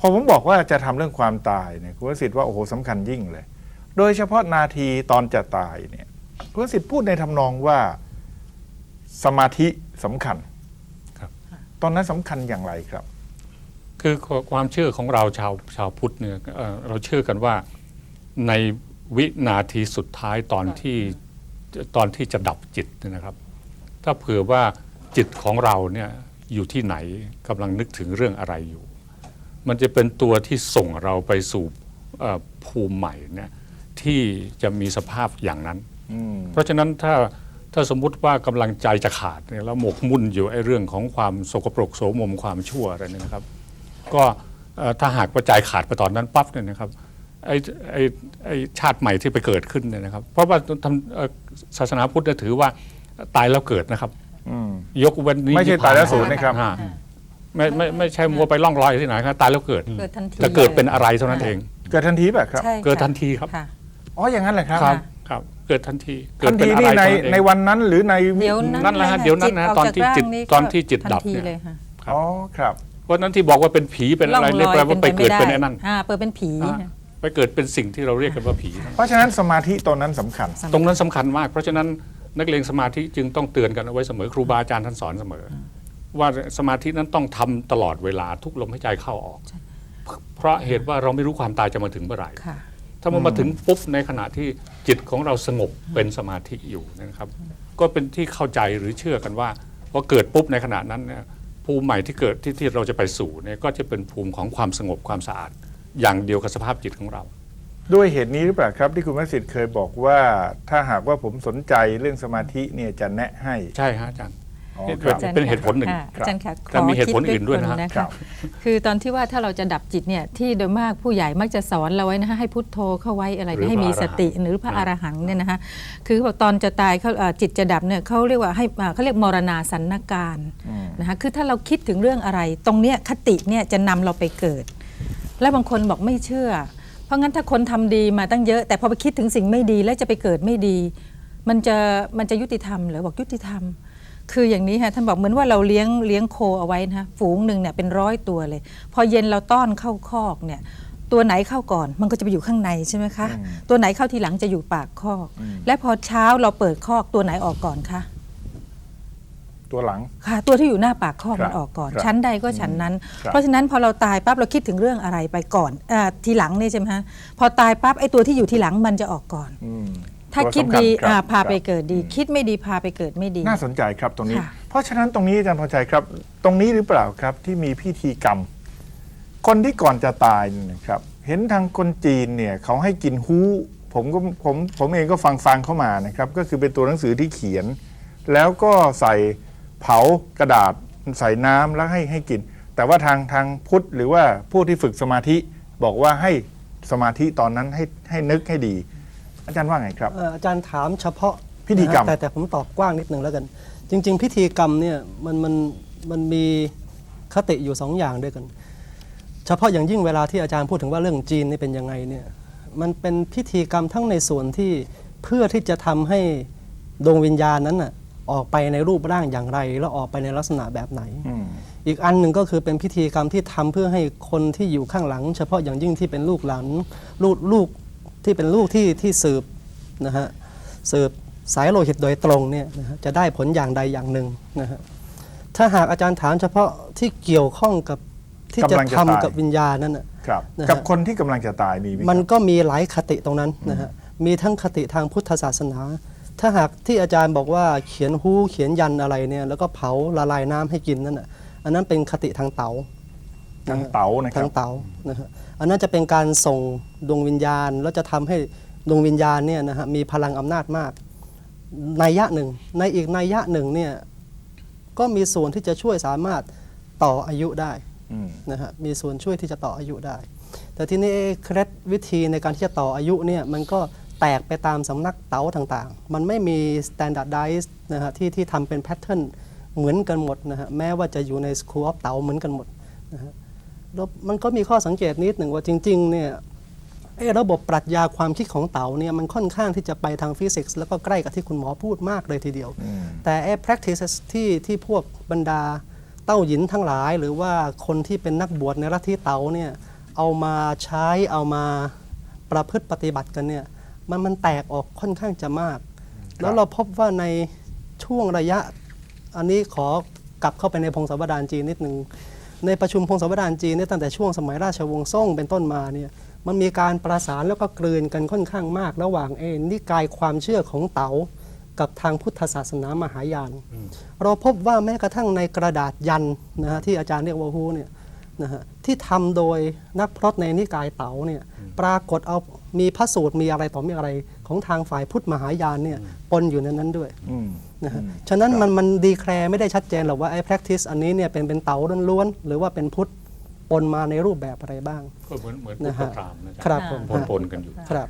พอผมบอกว่าจะทำเรื่องความตายเนี่ยคุณวสิทธิ์ว่าโอ้โหสำคัญยิ่งเลย โดยเฉพาะนาทีตอนจะตายเนี่ยคุณวสิทธิ์พูดในทำนองว่าสมาธิสำคัญครับ ตอนนั้นสำคัญอย่างไรครับ คือความเชื่อของเราชาวชาวพุทธเนี่ยเอ่อเราเชื่อกันว่าในวินาทีสุดท้ายตอนที่ตอนที่จะดับจิตเนี่ยนะครับ ถ้าเผื่อว่าจิตของเราเนี่ยอยู่ที่ไหนกำลังนึกถึงเรื่องอะไรอยู่ มันจะเป็นตัวที่ส่งเราไปสู่เอ่อภูมิใหม่เนี่ยที่จะมีสภาพอย่างนั้นอืมเพราะฉะนั้นถ้าถ้าสมมุติว่ากำลังใจจะขาดเนี่ยแล้วหมกมุ่นอยู่ไอ้เรื่องของความสกปรกโสมมความชั่วอะไรเนี่ยนะครับ ก็เอ่อถ้าหากว่าใจขาดไปตอนนั้นปั๊บเนี่ยนะครับไอ้ไอ้ไอ้ชาติใหม่ที่ไปเกิดขึ้นเนี่ยนะครับ เพราะว่าทำเอ่อศาสนาพุทธเนี่ยถือว่าตายแล้วเกิดนะครับอืมยกเว้นนิไม่ใช่พพตายแล้วศูนย์นะครับอ่า ไม่ไม่ไม่ใช่มัวไปล่องลอยที่ไหนครับตายแล้วเกิดเกิดทันทีจะเกิดเป็นอะไรเท่านั้นเองเกิดทันทีแบบครับ ใช่ค่ะเกิดทันทีครับ ค่ะ อ๋ออย่างนั้นแหละครับครับครับ เกิดทันทีเกิทัดนเป็นทีอะไรนี่ในเท่านั้นเอง ในวันนั้นหรือในเดี๋ยวนั้นนั่นแหละฮะเยเดี๋ยวนั้นนะจิตอนที่กจากจิตร่างตอนที่จิตทัดับทีเนี่ยเลยค่ะครับอ๋อครับ เพราะฉะนั้นที่บอกว่าเป็นผีเป็นอะไรเนี่ยแปลว่าไปเกิดเป็นไอ้นั่นอ่าเปิดเป็นผีอ่า ไปเกิดเป็นสิ่งที่เราเรียกกันว่าผีเพราะฉะนั้นสมาธิตอนนั้นสำคัญ ตรงนั้นสำคัญมาก เพราะฉะนั้นนักเลงสมาธิจึงต้องเตือนกันเอาไว้เสมอครูบาอาจารย์ท่านสอนเสมอ ว่าสมาธินั้นต้องทำตลอดเวลาทุกลมหายใจเข้าออก เพราะเหตุว่าเราไม่รู้ความตายจะมาถึงเมื่อไหร่ค่ะถ้ามันมาถึงปุ๊บในขณะที่จิตของเราสงบเป็นสมาธิอยู่นะครับ ก็เป็นที่เข้าใจหรือเชื่อกันว่าพอเกิดปุ๊บในขณะนั้นเนี่ยภูมิใหม่ที่เกิดที่ที่เราจะไปสู่เนี่ยก็จะเป็นภูมิของความสงบความสะอาด อย่างเดียวกับสภาพจิตของเรา ด้วยเหตุนี้หรือเปล่าครับที่คุณวสิทธิ์เคยบอกว่า ถ้าหากว่าผมสนใจเรื่องสมาธิเนี่ยจะแนะให้ใช่ฮะอาจารย์ อ๋อนี่ครับอาจารย์เป็นเหตุผลหนึ่งค่ะอาจารย์ค่ะแต่มีเหตุผลขคิอื่นด้วยนะฮะคครับคือตอนที่ว่าถ้าเราจะดับจิตเนี่ยที่โดยมากผู้ใหญ่มักจะสอนเราไว้นะคะให้พุทโธเข้าไว้อะไรหรือให้มีพระอรหันต์สติหรือพระอรหังเนี่ยนะคะคือบอกตอนจะตายเขาเอ่อจิตจะดับเนี่ยเขาเรียกว่าให้อ่าเขาเรียกมรณาสันนการอืมนะคะคือถ้าเราคิดถึงเรื่องอะไร ตรงเนี้ยคติเนี่ยจะนำเราไปเกิด และบางคนบอกไม่เชื่อ เพราะงั้นถ้าคนทำดีมาตั้งเยอะ แต่พอไปคิดถึงสิ่งไม่ดีแล้วจะไปเกิดไม่ดี มันจะมันจะยุติธรรมเหรือบอกยุติธรรม คืออย่างนี้ค่ะท่านบอกเหมือนว่าเราเลี้ยงเลี้ยงโคเอาไว้นะคะฝูงหนึ่งเนี่ยเป็นร้อยตัวเลย พอเย็นเราต้อนเข้าคอกเนี่ยตัวไหนเข้าก่อนมันก็จะไปอยู่ข้างในใช่ไหมคะอืมตัวไหนเข้าทีหลังจะอยู่ปากคอกอืมและพอเช้าเราเปิดคอกตัวไหนออกก่อนคะตัวหลังค่ะตัวที่อยู่หน้าปากคอกครับมันออกก่อนครับชั้นใดก็ชั้นนั้นครับเพราะฉะนั้นพอเราตายปั๊บเราคิดถึงเรื่องอะไรไปก่อนอาทีหลังนี่ใช่ไหมฮะพอตายปั๊บไอ้ตัวที่อยู่ทีหลังมันจะออกก่อน อืมถ้าตัวคิดสำญดีครับอ่าพาไปครับ เกิดดี คิดไม่ดีพาไปเกิดไม่ดี น่าสนใจครับตรงนี้ ค่ะ เพราะฉะนั้นตรงนี้อาจารย์พอใจครับ ตรงนี้หรือเปล่าครับที่มีพิธีกรรม คนที่ก่อนจะตายเนี่ยนะครับ เห็นทางคนจีนเนี่ยเขาให้กินฮู้ผมก็ผมผมเองก็ฟังฟังเข้ามานะครับ ก็คือเป็นตัวหนังสือที่เขียน แล้วก็ใส่เผากระดาษใส่น้ำแล้วให้ให้กิน แต่ว่าทางทางพุทธหรือว่าผู้ที่ฝึกสมาธิบอกว่าให้สมาธิตอนนั้นให้ให้นึกให้ดี อาจารย์ว่าไงครับ เอ่ออาจารย์ถามเฉพาะพิธีกรรม นะฮะแต่แต่ผมตอบกว้างนิดนึงแล้วกัน จริง ๆ พิธีกรรมเนี่ยมันมันมันมีคติอยู่สองอย่างด้วยกัน เฉพาะอย่างยิ่งเวลาที่อาจารย์พูดถึงว่าเรื่องจีนนี่เป็นยังไงเนี่ยมันเป็นพิธีกรรมทั้งในส่วนที่เพื่อที่จะทำให้ดวงวิญญาณนั้นน่ะออกไปในรูปร่างอย่างไร แล้วออกไปในลักษณะแบบไหน อืม อีกอันหนึ่งก็คือเป็นพิธีกรรมที่ทำเพื่อให้คนที่อยู่ข้างหลัง เฉพาะอย่างยิ่งที่เป็นลูกหลานลูกลูก ที่เป็นลูกที่ที่สืบนะฮะสืบสายโลหิตโดยตรงเนี่ยนะฮะจะได้ผลอย่างใดอย่างหนึ่งนะฮะถ้าหากอาจารย์ถามเฉพาะที่เกี่ยวข้องกับที่จะกำลังจะทำตาย กับวิญญาณนั่นน่ะครับ นะฮะ กับคนที่กำลังจะตายมีไหมมันครับก็มีหลายคติตรงนั้นนะฮะ มีทั้งคติทางพุทธศาสนา ถ้าหากที่อาจารย์บอกว่าเขียนฮู้เขียนยันอะไรเนี่ย แล้วก็เผาละลายน้ำให้กินนั่นน่ะ อันนั้นเป็นคติทางเต๋า ทางเต๋านะคทารังบเต๋านะฮะอันนั้นจะเป็นการส่งดวงวิญญาณ แล้วจะทำให้ดวงวิญญาณเนี่ยนะฮะมีพลังอำนาจมากนัยยะหนึ่ง ในอีกนัยยะหนึ่งเนี่ยก็มีส่วนที่จะช่วยสามารถต่ออายุได้อืมนะฮะมีส่วนช่วยที่จะต่ออายุได้ แต่ทีนี้เคล็ดวิธีในการที่จะต่ออายุเนี่ยมันก็แตกไปตามสำนักเต๋าต่างๆ มันไม่มี standardize นะฮะที่ที่ทำเป็นแพทเทิร์นเหมือนกันหมดนะฮะแม้ว่าจะอยู่ใน School of เต๋าเหมือนกันหมดนะฮะ แล้วมันก็มีข้อสังเกตนิดหนึ่งว่าจริงๆเนี่ยไอ้ระบบปรัชญาความคิดของเต๋าเนี่ยมันค่อนข้างที่จะไปทางฟิสิกส์แล้วก็ใกล้กับที่คุณหมอพูดมากเลยทีเดียวอืมแต่ไอ้ practices ที่ที่พวกบรรดาเต้าหยินทั้งหลาย หรือว่าคนที่เป็นนักบวชในลัทธิเต๋าเนี่ยเอามาใช้เอามาประพฤติปฏิบัติกันเนี่ยมันมันแตกออกค่อนข้างจะมาก แล้วเราพบว่าในช่วงระยะ อันนี้ขอกลับเข้าไปในพงศาวดารจีนนิดนึง ในประชุมพงศาวดารจีนเนี่ยตั้งแต่ช่วงสมัยราชวงศ์ซ่งเป็นต้นมาเนี่ยมันมีการประสานแล้วก็กลืนกันค่อนข้างมาก ระหว่างเอ็นนิกายความเชื่อของเต๋ากับทางพุทธศาสนามหายาน เราพบว่าแม้กระทั่งในกระดาษยันนะฮะที่อาจารย์เรียกว่าฮูเนี่ย นะฮะที่ทำโดยนักพรตในนิกายเต๋าเนี่ยปรากฏเอามีพระสูตรมีอะไรต่อมีอะไรของทางฝ่ายพุทธมหายานเนี่ยปนอยู่ในนั้นด้วยอืมนะฮะฉะนั้นมันมันดีแคลร์ไม่ได้ชัดเจนหรอกว่าไอ้ practice อันนี้เนี่ยเป็นเป็นเต๋าล้วนๆหรือว่าเป็นพุทธปนมาในรูปแบบอะไรบ้าง ก็เหมือนเหมือนพุทนะธฮะพราหมณ์นะครับผมปนปนๆกันอยู่ครับ